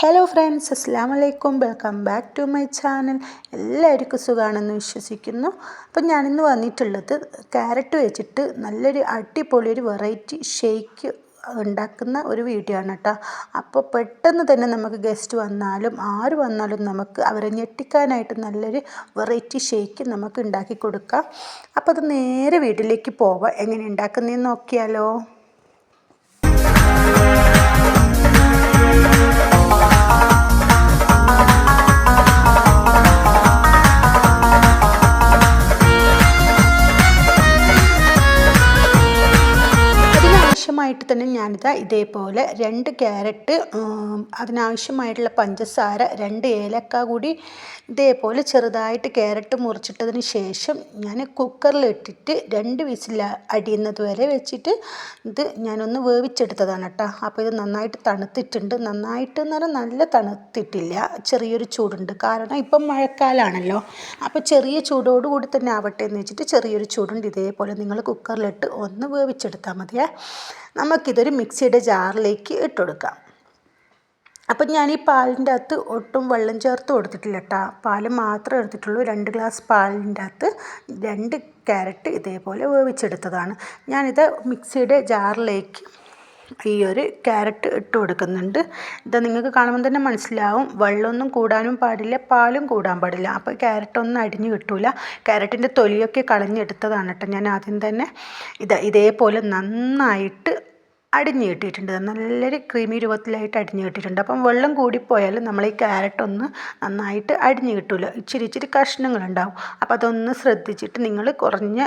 Hello friends അസ്സാം വലൈക്കും welcome back to my channel എല്ലാവർക്കും സുഖമാണെന്ന് വിശ്വസിക്കുന്നു. അപ്പം ഞാനിന്ന് വന്നിട്ടുള്ളത് ക്യാരറ്റ് വെച്ചിട്ട് നല്ലൊരു അടിപൊളി ഒരു വെറൈറ്റി ഷേക്ക് ഉണ്ടാക്കുന്ന ഒരു വീഡിയോ ആണ് കേട്ടോ. അപ്പോൾ പെട്ടെന്ന് തന്നെ നമുക്ക് ഗസ്റ്റ് വന്നാലും ആര് വന്നാലും നമുക്ക് അവരെ ഞെട്ടിക്കാനായിട്ട് നല്ലൊരു വെറൈറ്റി ഷേക്ക് നമുക്ക് ഉണ്ടാക്കി കൊടുക്കാം. അപ്പോൾ അത് നേരെ വീട്ടിലേക്ക് പോവാം. എങ്ങനെ ഉണ്ടാക്കുന്നതെന്ന് നോക്കിയാലോ. തന്നെ ഇതേപോലെ രണ്ട് ക്യാരറ്റ് അതിനാവശ്യമായിട്ടുള്ള പഞ്ചസാര രണ്ട് ഏലക്ക കൂടി ഇതേപോലെ ചെറുതായിട്ട് ക്യാരറ്റ് മുറിച്ചിട്ടതിന് ശേഷം ഞാൻ കുക്കറിലിട്ടിട്ട് രണ്ട് വിസിൽ അടിയുന്നത് വരെ വെച്ചിട്ട് ഇത് ഞാനൊന്ന് വേവിച്ചെടുത്തതാണ് കേട്ടോ. അപ്പോൾ ഇത് നന്നായിട്ട് തണുത്തിട്ടുണ്ട്. നന്നായിട്ട് എന്ന് പറഞ്ഞാൽ നല്ല തണുത്തിട്ടില്ല. ചെറിയൊരു ചൂടുണ്ട്. കാരണം ഇപ്പം മഴക്കാലമാണല്ലോ അപ്പോൾ ചെറിയ ചൂടോടുകൂടി തന്നെ ആവട്ടെ എന്ന് വെച്ചിട്ട് ചെറിയൊരു ചൂടുണ്ട്. ഇതേപോലെ നിങ്ങൾ കുക്കറിലിട്ട് ഒന്ന് വേവിച്ചെടുത്താൽ മതിയേ. നമുക്കിതൊരു മിക്സിയുടെ ജാറിലേക്ക് ഇട്ട് കൊടുക്കാം അപ്പം ഞാൻ ഈ പാലിന്റെ അകത്ത് ഒട്ടും വെള്ളം ചേർത്ത് കൊടുത്തിട്ടില്ല കേട്ടോ പാൽ മാത്രമേ എടുത്തിട്ടുള്ളൂ. രണ്ട് ഗ്ലാസ് പാലിന്റെ അകത്ത് രണ്ട് ക്യാരറ്റ് ഇതേപോലെ വേവിച്ചെടുത്തതാണ്. ഞാനിത് മിക്സിയുടെ ജാറിലേക്ക് ഈ ഒരു ക്യാരറ്റ് ഇട്ട് കൊടുക്കുന്നുണ്ട്. ഇത് നിങ്ങൾക്ക് കാണുമ്പോൾ തന്നെ മനസ്സിലാവും. വെള്ളമൊന്നും കൂടാനും പാടില്ല പാലും കൂടാൻ പാടില്ല. അപ്പോൾ ക്യാരറ്റൊന്നും അടിഞ്ഞ് കിട്ടില്ല ക്യാരറ്റിന്റെ തൊലിയൊക്കെ കളഞ്ഞെടുത്തതാണ് കേട്ടോ. ഞാൻ ആദ്യം തന്നെ ഇത് ഇതേപോലെ നന്നായിട്ട് അടിഞ്ഞു കിട്ടിയിട്ടുണ്ട്. നല്ലൊരു ക്രീമി രൂപത്തിലായിട്ട് അടിഞ്ഞു കിട്ടിയിട്ടുണ്ട്. അപ്പം വെള്ളം കൂടിപ്പോയാൽ നമ്മൾ ഈ ക്യാരറ്റ് ഒന്ന് നന്നായിട്ട് അടിഞ്ഞു കിട്ടില്ല ഇച്ചിരി ഇച്ചിരി കഷ്ണങ്ങളുണ്ടാവും. അപ്പോൾ അതൊന്ന് ശ്രദ്ധിച്ചിട്ട് നിങ്ങൾ കുറഞ്ഞ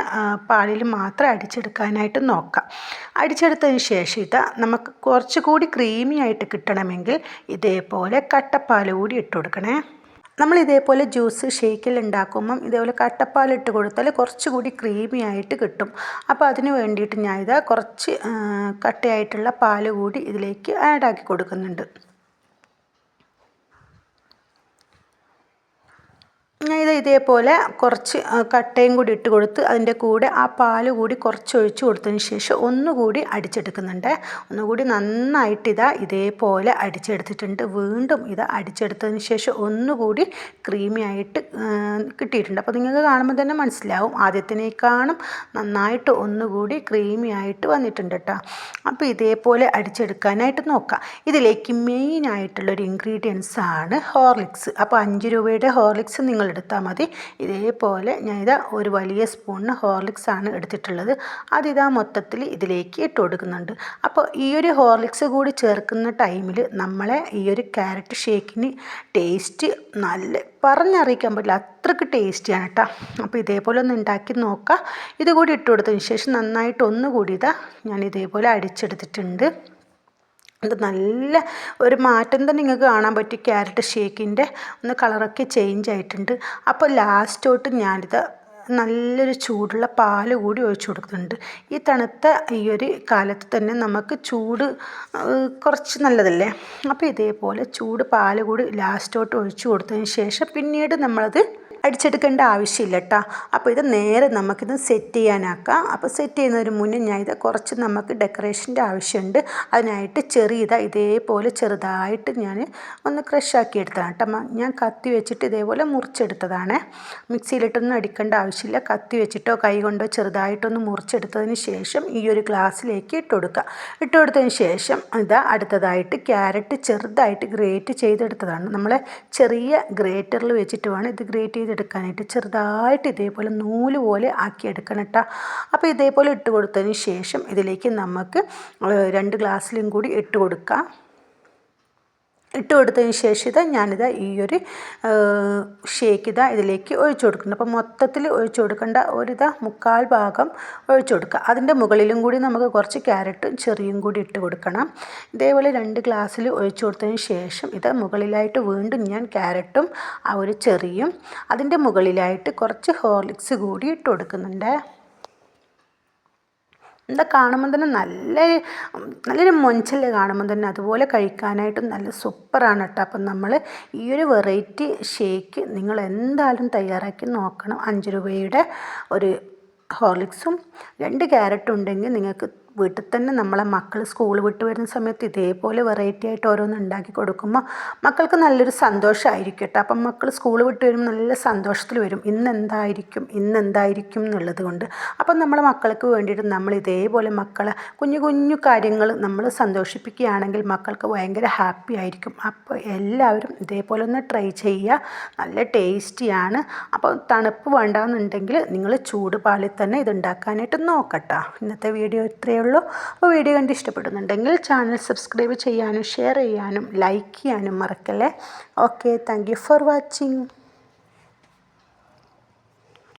പാലിൽ മാത്രം അടിച്ചെടുക്കാനായിട്ട് നോക്കാം. അടിച്ചെടുത്തതിന് ശേഷം ഇത് നമുക്ക് കുറച്ചുകൂടി ക്രീമി ആയിട്ട് കിട്ടണമെങ്കിൽ ഇതേപോലെ കട്ടപ്പാൽ കൂടി ഇട്ട് കൊടുക്കണേ. നമ്മൾ ഇതേപോലെ ജ്യൂസ് ഷേക്കിൽ ഉണ്ടാക്കുമ്പം ഇതേപോലെ കട്ടപ്പാലിട്ട് കൊടുത്താൽ കുറച്ചുകൂടി ക്രീമി ആയിട്ട് കിട്ടും. അപ്പോൾ അതിന് വേണ്ടിയിട്ട് ഞാൻ കുറച്ച് കട്ടയായിട്ടുള്ള പാൽ കൂടി ഇതിലേക്ക് ആഡ് ആക്കി കൊടുക്കുന്നുണ്ട്. ഇത് ഇതേപോലെ കുറച്ച് കട്ടയും കൂടി ഇട്ട് കൊടുത്ത് അതിന്റെ കൂടെ ആ പാൽ കൂടി കുറച്ച് ഒഴിച്ച് കൊടുത്തതിന് ശേഷം ഒന്നുകൂടി അടിച്ചെടുക്കുന്നുണ്ട്. ഒന്നുകൂടി നന്നായിട്ട് ഇതാ ഇതേപോലെ അടിച്ചെടുത്തിട്ടുണ്ട്. വീണ്ടും ഇത് അടിച്ചെടുത്തതിന് ശേഷം ഒന്നുകൂടി ക്രീമി ആയിട്ട് കിട്ടിയിട്ടുണ്ട്. അപ്പോൾ നിങ്ങൾക്ക് കാണുമ്പോൾ തന്നെ മനസ്സിലാവും. ആദ്യത്തിനേക്കാളും നന്നായിട്ട് ഒന്നുകൂടി ക്രീമി ആയിട്ട് വന്നിട്ടുണ്ട് കേട്ടോ. അപ്പോൾ ഇതേപോലെ അടിച്ചെടുക്കാനായിട്ട് നോക്കാം. ഇതിലേക്ക് മെയിനായിട്ടുള്ളൊരു ഇൻഗ്രീഡിയൻസ് ആണ് ഹോർലിക്സ്. അപ്പോൾ അഞ്ച് രൂപയുടെ ഹോർലിക്സ് നിങ്ങൾ എടുത്താൽ മതി. ഇതേപോലെ ഞാൻ ഇതാ ഒരു വലിയ സ്പൂണിന് ഹോർലിക്സ് ആണ് എടുത്തിട്ടുള്ളത്. അതിതാ മൊത്തത്തിൽ ഇതിലേക്ക് ഇട്ട് കൊടുക്കുന്നുണ്ട്. അപ്പോൾ ഈ ഒരു ഹോർലിക്സ് കൂടി ചേർക്കുന്ന ടൈമിൽ നമ്മളെ ഈ ഒരു ക്യാരറ്റ് ഷേക്കിന് ടേസ്റ്റ് നല്ല പറഞ്ഞറിയിക്കാൻ പറ്റില്ല. അത്രയ്ക്ക് ടേസ്റ്റിയാണ് കേട്ടോ അപ്പോൾ ഇതേപോലെ ഒന്ന് ഉണ്ടാക്കി നോക്കാം. ഇതുകൂടി ഇട്ട് കൊടുത്തതിന് ശേഷം നന്നായിട്ട് ഒന്നുകൂടി ഇതാ ഞാൻ ഇതേപോലെ അടിച്ചെടുത്തിട്ടുണ്ട്. അത് നല്ല ഒരു മാറ്റം തന്നെ നിങ്ങൾക്ക് കാണാൻ പറ്റും. ക്യാരറ്റ് ഷേക്കിന്റെ ഒന്ന് കളറൊക്കെ ചേഞ്ച് ആയിട്ടുണ്ട്. അപ്പോൾ ലാസ്റ്റോട്ട് ഞാനിത് നല്ലൊരു ചൂടുള്ള പാൽ കൂടി ഒഴിച്ചു കൊടുക്കുന്നുണ്ട്. ഈ തണുത്ത ഈ ഒരു കാലത്ത് തന്നെ നമുക്ക് ചൂട് കുറച്ച് നല്ലതല്ലേ? അപ്പോൾ ഇതേപോലെ ചൂട് പാൽ കൂടി ലാസ്റ്റോട്ട് ഒഴിച്ചു കൊടുത്തതിന് ശേഷം പിന്നീട് നമ്മളത് അടിച്ചെടുക്കേണ്ട ആവശ്യമില്ല കേട്ടോ അപ്പോൾ ഇത് നേരെ നമുക്കിത് സെറ്റ് ചെയ്യാനാക്കാം. അപ്പോൾ സെറ്റ് ചെയ്യുന്നതിന് മുന്നേ ഞാൻ ഇത് കുറച്ച് നമുക്ക് ഡെക്കറേഷന്റെ ആവശ്യമുണ്ട്. അതിനായിട്ട് ചെറിയ ഇതേപോലെ ചെറുതായിട്ട് ഞാൻ ഒന്ന് ക്രഷാക്കി എടുത്തതാണ് കേട്ടോ ഞാൻ കത്തി വെച്ചിട്ട് ഇതേപോലെ മുറിച്ചെടുത്തതാണ്. മിക്സിയിലിട്ടൊന്നും അടിക്കേണ്ട ആവശ്യമില്ല. കത്തി വെച്ചിട്ടോ കൈ കൊണ്ടോ ചെറുതായിട്ടൊന്ന് മുറിച്ചെടുത്തതിന് ശേഷം ഈ ഒരു ഗ്ലാസ്സിലേക്ക് ഇട്ട് കൊടുക്കുക ഇട്ട് കൊടുത്തതിന് ശേഷം ഇതാ അടുത്തതായിട്ട് ക്യാരറ്റ് ചെറുതായിട്ട് ഗ്രേറ്റ് ചെയ്തെടുത്തതാണ്. നമ്മളെ ചെറിയ ഗ്രേറ്ററിൽ വെച്ചിട്ട് വേണം ഇത് ഗ്രേറ്റ് ചെയ്ത് എടുക്കാനായിട്ട് ചെറുതായിട്ട് ഇതേപോലെ നൂൽ പോലെ ആക്കി എടുക്കണം കേട്ടോ. അപ്പോൾ ഇതേപോലെ ഇട്ട് കൊടുത്തതിന് ശേഷം ഇതിലേക്ക് നമുക്ക് രണ്ട് ഗ്ലാസ്സിലും കൂടി ഇട്ട് കൊടുക്കാം. ഇട്ട് കൊടുത്തതിന് ശേഷം ഇതാ ഞാനിതാ ഈ ഒരു ഷേക്ക് ഇതാ ഇതിലേക്ക് ഒഴിച്ചു കൊടുക്കുന്നുണ്ട് അപ്പോൾ മൊത്തത്തിൽ ഒഴിച്ചു കൊടുക്കേണ്ട ഒരിതാ മുക്കാൽ ഭാഗം ഒഴിച്ചു കൊടുക്കുക. അതിന്റെ മുകളിലും കൂടി നമുക്ക് കുറച്ച് ക്യാരറ്റും ചെറിയും കൂടി ഇട്ട് കൊടുക്കണം. ഇതേപോലെ രണ്ട് ഗ്ലാസ്സിൽ ഒഴിച്ചു കൊടുത്തതിന് ശേഷം ഇത് മുകളിലായിട്ട് വീണ്ടും ഞാൻ ക്യാരറ്റും ആ ഒരു ചെറിയും അതിന്റെ മുകളിലായിട്ട് കുറച്ച് ഹോർലിക്സ് കൂടി ഇട്ട് കൊടുക്കുന്നുണ്ട്. എന്താ കാണുമ്പോൾ തന്നെ നല്ല നല്ലൊരു മൊഞ്ചല്ലേ കാണുമ്പോൾ തന്നെ. അതുപോലെ കഴിക്കാനായിട്ടും നല്ല സൂപ്പറാണ് കേട്ടോ. അപ്പം നമ്മൾ ഈ ഒരു വെറൈറ്റി ഷേക്ക് നിങ്ങൾ എന്തായാലും തയ്യാറാക്കി നോക്കണം. അഞ്ച് രൂപയുടെ ഒരു ഹോർലിക്സും രണ്ട് ക്യാരറ്റും ഉണ്ടെങ്കിൽ നിങ്ങൾക്ക് വീട്ടിൽ തന്നെ നമ്മളെ മക്കൾ സ്കൂൾ വിട്ട് വരുന്ന സമയത്ത് ഇതേപോലെ വെറൈറ്റി ആയിട്ട് ഓരോന്ന് ഉണ്ടാക്കി കൊടുക്കുമ്പോൾ മക്കൾക്ക് നല്ലൊരു സന്തോഷമായിരിക്കും കേട്ടോ അപ്പം മക്കൾ സ്കൂൾ വിട്ട് വരുമ്പോൾ നല്ല സന്തോഷത്തിൽ വരും. ഇന്ന് എന്തായിരിക്കും ഇന്ന് എന്തായിരിക്കും എന്നുള്ളത് കൊണ്ട്. അപ്പം നമ്മളെ മക്കൾക്ക് വേണ്ടിയിട്ട് നമ്മൾ ഇതേപോലെ മക്കളെ കുഞ്ഞു കുഞ്ഞു കാര്യങ്ങൾ നമ്മൾ സന്തോഷിപ്പിക്കുകയാണെങ്കിൽ മക്കൾക്ക് ഭയങ്കര ഹാപ്പി ആയിരിക്കും. അപ്പോൾ എല്ലാവരും ഇതേപോലെ ഒന്ന് ട്രൈ ചെയ്യുക. നല്ല ടേസ്റ്റിയാണ് അപ്പോൾ തണുപ്പ് വേണ്ടാന്നുണ്ടെങ്കിൽ നിങ്ങൾ ചൂട് പാലിൽ തന്നെ ഇത് ഉണ്ടാക്കാനായിട്ട് നോക്കട്ടോ. ഇന്നത്തെ വീഡിയോ ഇത്രയേ ഉള്ളൂ അപ്പോൾ വീഡിയോ കണ്ട് ഇഷ്ടപ്പെടുന്നുണ്ടെങ്കിൽ ചാനൽ സബ്സ്ക്രൈബ് ചെയ്യാനും ഷെയർ ചെയ്യാനും ലൈക്ക് ചെയ്യാനും മറക്കല്ലേ. Okay thank for watching.